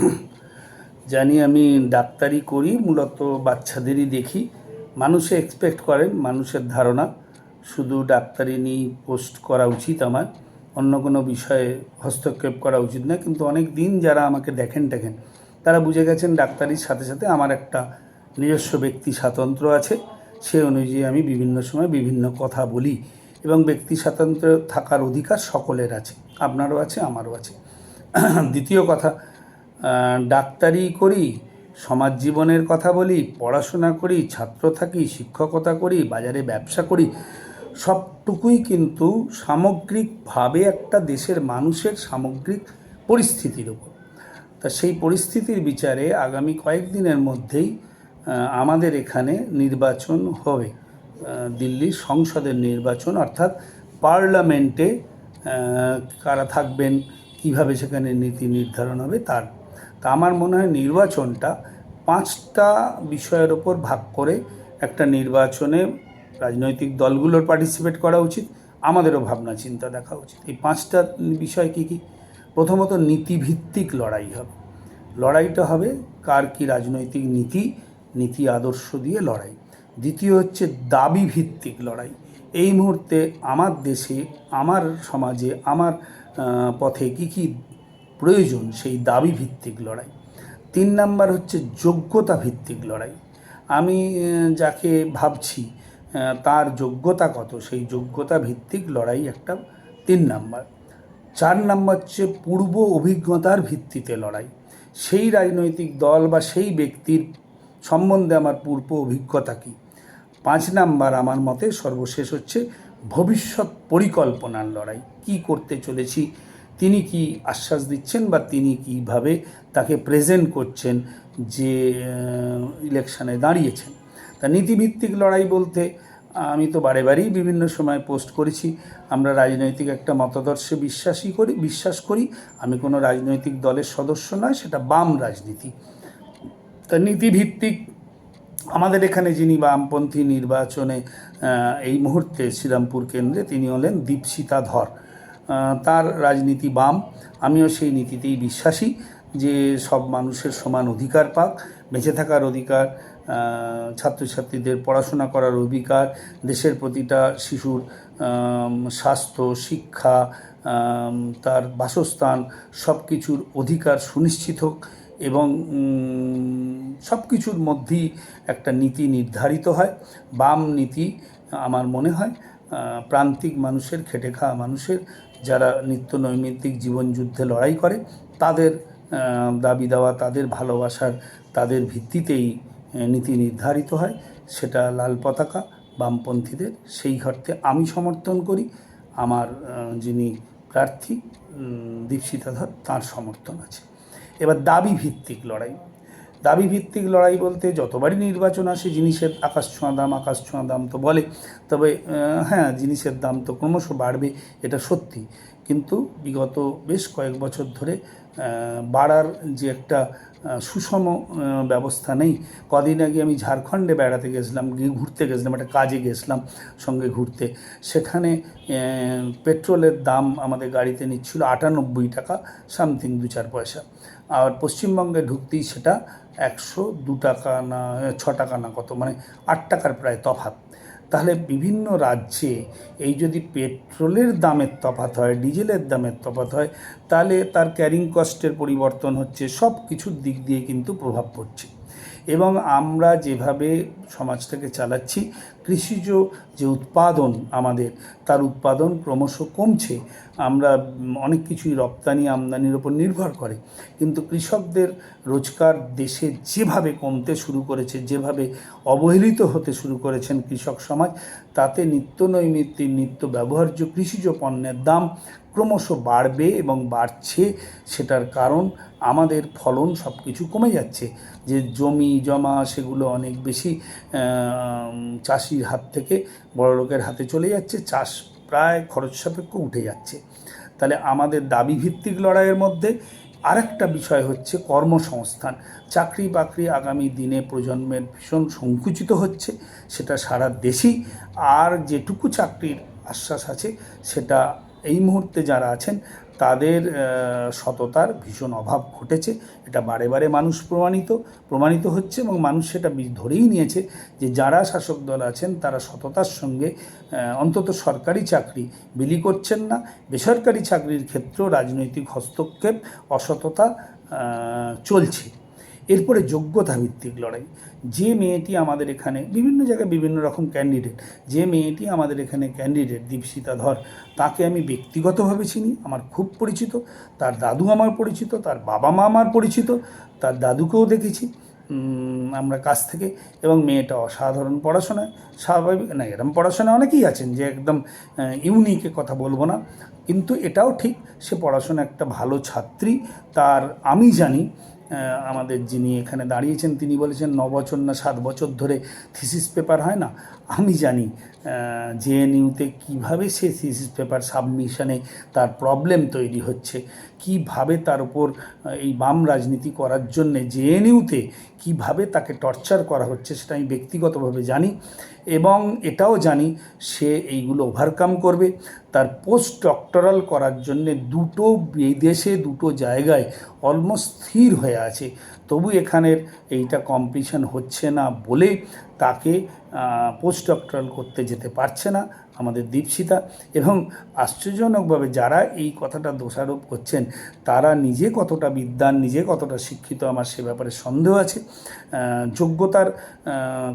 জানি আমি ডাক্তারি করি, মূলত বাচ্চাদেরই দেখি। মানুষে এক্সপেক্ট করেন মানুষের ধারণা। শুধু ডাক্তারি নিয়ে পোস্ট করা উচিত আমার। অন্য কোনো বিষয়ে হস্তক্ষেপ করা উচিত না। কিন্তু অনেক দিন যারা আমাকে দেখেন দেখেন তারা বুঝে গেছেন ডাক্তারির সাথে সাথে আমার একটা নিজস্ব ব্যক্তি স্বাতন্ত্র্য আছে। সে অনুযায়ী আমি বিভিন্ন সময় বিভিন্ন কথা বলি এবং ব্যক্তি স্বাতন্ত্র থাকার অধিকার সকলের আছে। আপনারও আছে, আমারও আছে। দ্বিতীয় কথা ডাক্তারি করি সমাজ জীবনের কথা বলি, পড়াশোনা করি, ছাত্র থাকি, শিক্ষকতা করি, বাজারে ব্যবসা করি, সবটুকুই কিন্তু সামগ্রিকভাবে একটা দেশের মানুষের সামগ্রিক পরিস্থিতির উপর। তা সেই পরিস্থিতির বিচারে আগামী কয়েকদিনের মধ্যেই আমাদের এখানে নির্বাচন হবে। দিল্লির সংসদের নির্বাচন, অর্থাৎ পার্লামেন্টে কারা থাকবেন, কীভাবে সেখানে নীতি নির্ধারণ হবে, তার তা আমার মনে হয় নির্বাচনটা পাঁচটা বিষয়ের ওপর ভাগ করে একটা নির্বাচনে রাজনৈতিক দলগুলোর পার্টিসিপেট করা উচিত, আমাদেরও ভাবনা চিন্তা দেখা উচিত। এই পাঁচটা বিষয় কী কী? প্রথমত নীতিভিত্তিক লড়াই হবে। লড়াইটা হবে কার কি রাজনৈতিক নীতি নীতি আদর্শ দিয়ে লড়াই। দ্বিতীয় হচ্ছে দাবি ভিত্তিক লড়াই। এই মুহূর্তে আমার দেশে, আমার সমাজে, আমার পথে কি কি প্রয়োজন সেই দাবি ভিত্তিক লড়াই। তিন নাম্বার হচ্ছে যোগ্যতা ভিত্তিক লড়াই। আমি যাকে ভাবছি তার যোগ্যতা কত? সেই যোগ্যতা ভিত্তিক লড়াই একটা তিন নাম্বার। চার নাম্বার হচ্ছে পূর্ব অভিজ্ঞতার ভিত্তিতে লড়াই। সেই রাজনৈতিক দল বা সেই ব্যক্তির সম্বন্ধে আমার পূর্ব অভিজ্ঞতা কী? পাঁচ নাম্বার আমার মতে সর্বশেষ হচ্ছে ভবিষ্যৎ পরিকল্পনার লড়াই। কি করতে চলেছি? তিনি কি আশ্বাস দিচ্ছেন বা তিনি কীভাবে তাকে প্রেজেন্ট করছেন যে ইলেকশনে দাঁড়িয়েছেন? তা নীতিভিত্তিক লড়াই বলতে, আমি তো বারে বারেই বিভিন্ন সময় পোস্ট করেছি। আমরা রাজনৈতিক একটা মতাদর্শে বিশ্বাসী করি, বিশ্বাস করি। আমি কোনো রাজনৈতিক দলের সদস্য নয়, সেটা বাম রাজনীতি। তা নীতিভিত্তিক আমাদের এখানে যিনি বামপন্থী নির্বাচনে এই মুহূর্তে শ্রীরামপুর কেন্দ্রে তিনি হলেন দীপশিতা ধর। তার রাজনীতি বাম। আমিও সেই নীতিতেই বিশ্বাসী যে সব মানুষের সমান অধিকার পাক, বেঁচে থাকার অধিকার ছাত্রছাত্রীদের পড়াশোনা করার অধিকার, দেশের প্রতিটা শিশুর স্বাস্থ্য, শিক্ষা তার বাসস্থান সব কিছুর অধিকার সুনিশ্চিত হোক এবং সব কিছুর মধ্যেই একটা নীতি নির্ধারিত হয়। বাম নীতি আমার মনে হয় প্রান্তিক মানুষের খেটে খাওয়া মানুষের যারা নিত্য নৈমিত্তিক জীবনযুদ্ধে লড়াই করে তাদের দাবি দেওয়া তাদের ভালোবাসার তাদের ভিত্তিতেই নীতি নির্ধারিত হয়। সেটা লাল পতাকা বামপন্থীদের সেই অর্থে আমি সমর্থন করি। আমার যিনি প্রার্থী উম, দীপশিতা ধর তাঁর সমর্থন আছে। এবার দাবি ভিত্তিক লড়াই। দাবি ভিত্তিক লড়াই বলতে যতবারই নির্বাচন আসে জিনিসের আকাশ ছোঁয়া দাম, আকাশ ছোঁয়া দাম তো বলে। তবে হ্যাঁ জিনিসের দাম তো ক্রমশ বাড়বে, এটা সত্যি। কিন্তু বিগত বেশ কয়েক বছর ধরে বাড়ার যে একটা সুষম ব্যবস্থা নেই। কদিন আগে আমি ঝাড়খণ্ডে বেড়াতে গেছিলাম ঘুরতে গেছিলাম, একটা কাজে গেছিলাম সঙ্গে ঘুরতে। সেখানে পেট্রোলের দাম আমাদের গাড়িতে নিচ্ছিল আটানব্বই টাকা, সামথিং দু চার পয়সা। আর পশ্চিমবঙ্গে ঢুকতেই সেটা একশো দু টাকা না, ছ টাকা না কত মানে আট টাকার প্রায় তফাত তাহলে বিভিন্ন রাজ্যে এই যদি পেট্রোলের দামের তফাত হয়, ডিজেলের দামের তফাত হয়, তাহলে তার ক্যারিং কস্টের পরিবর্তন হচ্ছে সব কিছুর দিক দিয়ে কিন্তু প্রভাব পড়ছে। এবং আমরা যেভাবে সমাজটাকে চালাচ্ছি। কৃষিজ যে উৎপাদন আমাদের, তার উৎপাদন ক্রমশ কমছে। আমরা অনেক কিছুই রপ্তানি আমদানির ওপর নির্ভর করে। কিন্তু কৃষকদের রোজগার দেশে যেভাবে কমতে শুরু করেছে, যেভাবে অবহেলিত হতে শুরু করেছেন কৃষক সমাজ, তাতে নিত্য নৈমিত্তিক, নিত্য ব্যবহার্য কৃষিজ পণ্যের দাম ক্রমশ বাড়বে এবং বাড়ছে। সেটার কারণ আমাদের ফলন সব কিছু কমে যাচ্ছে। যে জমি জমা, সেগুলো অনেক বেশি চাষির হাত থেকে বড় লোকের হাতে চলে যাচ্ছে, চাষ প্রায় খরচ সাপেক্ষ উঠে যাচ্ছে। তাহলে আমাদের দাবি ভিত্তিক লড়াইয়ের মধ্যে আরেকটা বিষয় হচ্ছে কর্মসংস্থান। চাকরি বাকরি আগামী দিনে প্রজন্মের ভীষণ সংকুচিত হচ্ছে, সেটা সারা দেশেই। আর যেটুকু চাকরির আশ্বাস আছে, সেটা এই মুহূর্তে যারা আছেন তাদের সততার ভীষণ অভাব ঘটেছে। এটা বারে বারে মানুষ প্রমাণিত প্রমাণিত হচ্ছে এবং মানুষ সেটা ধরেই নিয়েছে যে যারা শাসক দল আছেন, তারা সততার সঙ্গে অন্তত সরকারি চাকরি বিলি করছেন না। বেসরকারি চাকরির ক্ষেত্রেও রাজনৈতিক হস্তক্ষেপ, অসততা চলছে। এরপরে যোগ্যতা ভিত্তিক লড়াই। যে মেয়েটি আমাদের এখানে বিভিন্ন জায়গায় বিভিন্ন রকম ক্যান্ডিডেট যে মেয়েটি আমাদের এখানে ক্যান্ডিডেট দীপশিতা ধর, তাকে আমি ব্যক্তিগতভাবে চিনি, আমার খুব পরিচিত, তার দাদু আমার পরিচিত, তার বাবা মা আমার পরিচিত, তার দাদুকেও দেখেছি আমরা কাছ থেকে, এবং মেয়েটা অসাধারণ পড়াশোনায়, স্বাভাবিক, না, এরম পড়াশোনায় অনেকেই আছেন যে একদম ইউনিকে কথা বলব না, কিন্তু এটাও ঠিক, সে পড়াশোনা একটা ভালো ছাত্রী, তার আমি জানি আমাদের যিনি এখানে দাঁড়িয়েছেন, তিনি বলেছেন, ন বছর না সাত বছর ধরে থিসিস পেপার হয় না? আমি জানি জেএনইউতে কীভাবে সে থিসিস পেপার সাবমিশনে তার প্রবলেম তৈরি হচ্ছে। কীভাবে তার উপর এই বাম রাজনীতি করার জন্যে জেএনইউতে কীভাবে তাকে টর্চার করা হচ্ছে সেটা আমি ব্যক্তিগতভাবে জানি এবং এটাও জানি সে এইগুলো ওভারকাম করবে। তার পোস্ট ডক্টরাল করার জন্যে দুটো বিদেশে, দুটো জায়গায় অলমোস্ট স্থির হয়ে আছে। তবু এখানের এইটা কম্পিটিশন হচ্ছে না বলে তাকে পোস্ট ডক্টরাল করতে যেতে পারছে না। আমাদের দীপশিতা এবং আশ্চর্যজনকভাবে যারা এই কথাটা দোষারোপ করছেন, তারা নিজে কতটা বিদ্যান নিজে কতটা শিক্ষিত, আমার সে ব্যাপারে সন্দেহ আছে। যোগ্যতার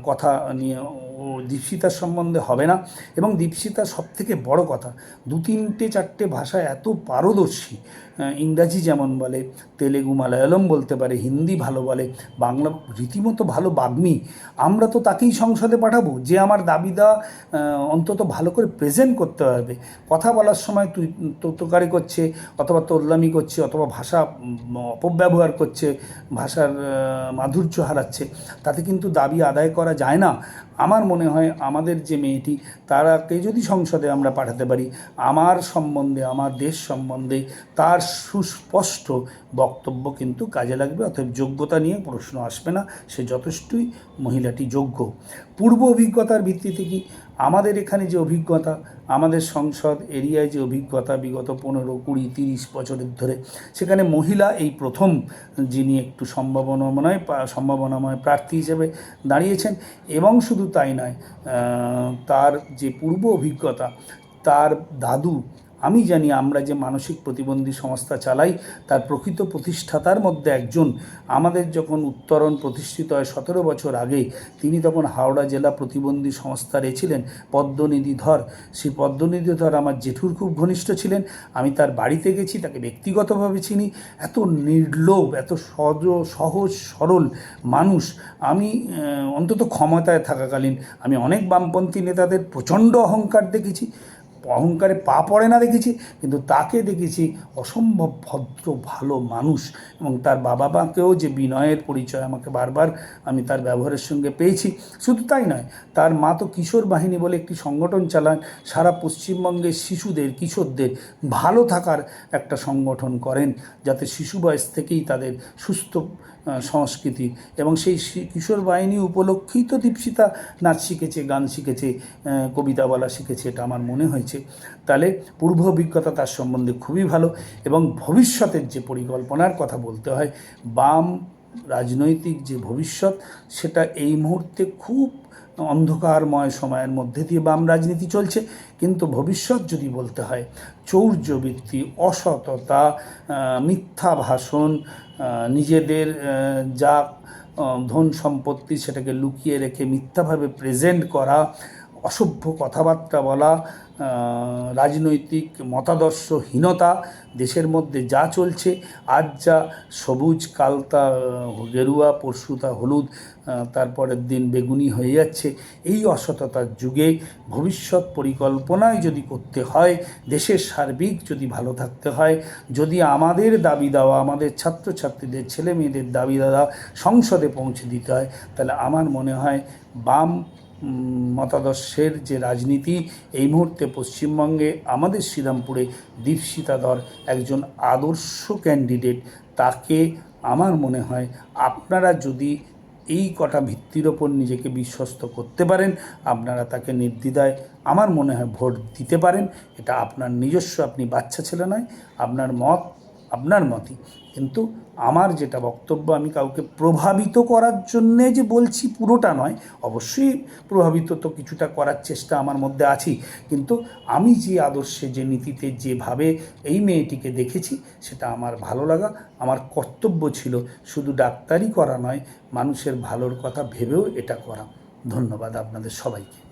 কথা নিয়ে ও দীপশিতার সম্বন্ধে হবে না। এবং দীপশিতা সবথেকে বড় কথা দু তিনটে চারটে ভাষা এত পারদর্শী ইংরাজি যেমন বলে, তেলেগু, মালায়ালম বলতে পারে, হিন্দি ভালো বলে, বাংলা রীতিমতো ভালো বাগ্মী, আমরা তো তাকেই সংসদে পাঠাবো। যে আমার দাবিদা অন্তত ভালো করে প্রেজেন্ট করতে হবে কথা বলার সময় তুই তোকারি করছে, অথবা তোল্লামি করছে, অথবা ভাষা অপব্যবহার করছে, ভাষার মাধুর্য হারাচ্ছে, তাতে কিন্তু দাবি আদায় করা যায় না। আমার মনে হয় আমাদের যে মেয়েটি, তারাকে যদি সংসদে আমরা পাঠাতে পারি, আমার সম্বন্ধে, আমার দেশ সম্বন্ধে, তার সুস্পষ্ট বক্তব্য কিন্তু কাজে লাগবে, অতএব যোগ্যতা নিয়ে প্রশ্ন আসবে না, সে যথেষ্টই মহিলাটি যোগ্য। পূর্ব অভিজ্ঞতার ভিত্তিতে কি আমাদের এখানে যে অভিজ্ঞতা, আমাদের সংসদ এরিয়ায় যে অভিজ্ঞতা বিগত পনেরো, কুড়ি, তিরিশ বছরের ধরে, সেখানে মহিলা এই প্রথম যিনি একটু সম্ভাবনাময় সম্ভাবনাময় প্রার্থী হিসেবে দাঁড়িয়েছেন, এবং শুধু তাই নয় তার যে পূর্ব অভিজ্ঞতা, তার দাদু আমি জানি আমরা যে মানসিক প্রতিবন্ধী সংস্থা চালাই, তার প্রকৃত প্রতিষ্ঠাতার মধ্যে একজন। আমাদের যখন উত্তরণ প্রতিষ্ঠিত হয় সতেরো বছর আগে, তিনি তখন হাওড়া জেলা প্রতিবন্ধী সংস্থার এ ছিলেন পদ্মনিধি ধর। সেই পদ্মনিধি ধর আমার জেঠুর খুব ঘনিষ্ঠ ছিলেন। আমি তার বাড়িতে গেছি, তাকে ব্যক্তিগতভাবে চিনি। এত নির্লোভ, এত সজ, সহজ, সরল মানুষ। আমি অন্তত ক্ষমতায় থাকাকালীন আমি অনেক বামপন্থী নেতাদের প্রচণ্ড অহংকার দেখেছি। অহংকারে পা পড়ে না দেখেছি, কিন্তু তাকে দেখেছি অসম্ভব ভদ্র, ভালো মানুষ। এবং তার বাবা মাকেও যে বিনয়ের পরিচয় আমাকে বারবার আমি তার ব্যবহারের সঙ্গে পেয়েছি, শুধু তাই নয়, তার মা তো কিশোর বাহিনী বলে একটি সংগঠন চালান, সারা পশ্চিমবঙ্গের শিশুদের, কিশোরদের ভালো থাকার একটা সংগঠন করেন, যাতে শিশু বয়স থেকেই তাদের সুস্থ সংস্কৃতি। এবং সেই কিশোর বাহিনী উপলক্ষেই তো দীপশিতা নাচ শিখেছে, গান শিখেছে কবিতা বলা শিখেছে, এটা আমার মনে হয়েছে। তাহলে পূর্ব অভিজ্ঞতা তার সম্বন্ধে খুবই ভালো এবং ভবিষ্যতের যে পরিকল্পনার কথা বলতে হয়, বাম রাজনৈতিক যে ভবিষ্যৎ, সেটা এই মুহূর্তে খুব অন্ধকারময় সময়ের মধ্যে দিয়ে বাম রাজনীতি চলছে। কিন্তু ভবিষ্যৎ যদি বলতে হয়, চৌর্যবৃত্তি, অসততা মিথ্যা ভাষণ নিজেদের যা ধন সম্পত্তি সেটাকে লুকিয়ে রেখে মিথ্যাভাবে প্রেজেন্ট করা অসভ্য কথাবার্তা বলা রাজনৈতিক মতাদর্শহীনতা, দেশের মধ্যে যা চলছে, আজ যা সবুজ, কালতা, গেরুয়া পরশু তা হলুদ তারপরের দিন বেগুনি হয়ে যাচ্ছে, এই অসততার যুগে ভবিষ্যৎ পরিকল্পনায় যদি করতে হয়, দেশের সার্বিক যদি ভালো থাকতে হয়, যদি আমাদের দাবি দেওয়া, আমাদের ছাত্রছাত্রীদের ছেলে মেয়েদের দাবি দেওয়া সংসদে পৌঁছে দিতে হয়, তাহলে আমার মনে হয় বাম মতাদর্শের যে রাজনীতি, এই মুহূর্তে পশ্চিমবঙ্গে আমাদের শ্রীরামপুরে দীপশিতা ধর একজন আদর্শ ক্যান্ডিডেট তাকে আমার মনে হয় আপনারা যদি এই কটা ভিত্তির ওপর নিজেকে বিশ্বস্ত করতে পারেন, আপনারা তাকে নির্দ্বিধায় আমার মনে হয় ভোট দিতে পারেন। এটা আপনার নিজস্ব, আপনি বাচ্চা ছেলে নয়, আপনার মত আপনার মতই কিন্তু আমার যেটা বক্তব্য আমি কাউকে প্রভাবিত করার জন্যে যে বলছি পুরোটা নয়, অবশ্যই প্রভাবিত তো কিছুটা করার চেষ্টা আমার মধ্যে আছেই। কিন্তু আমি যে আদর্শে, যে নীতিতে, যেভাবে এই মেয়েটিকে দেখেছি, সেটা আমার ভালো লাগা, আমার কর্তব্য ছিল শুধু ডাক্তারি করা নয়, মানুষের ভালোর কথা ভেবেও এটা করা। ধন্যবাদ আপনাদের সবাইকে।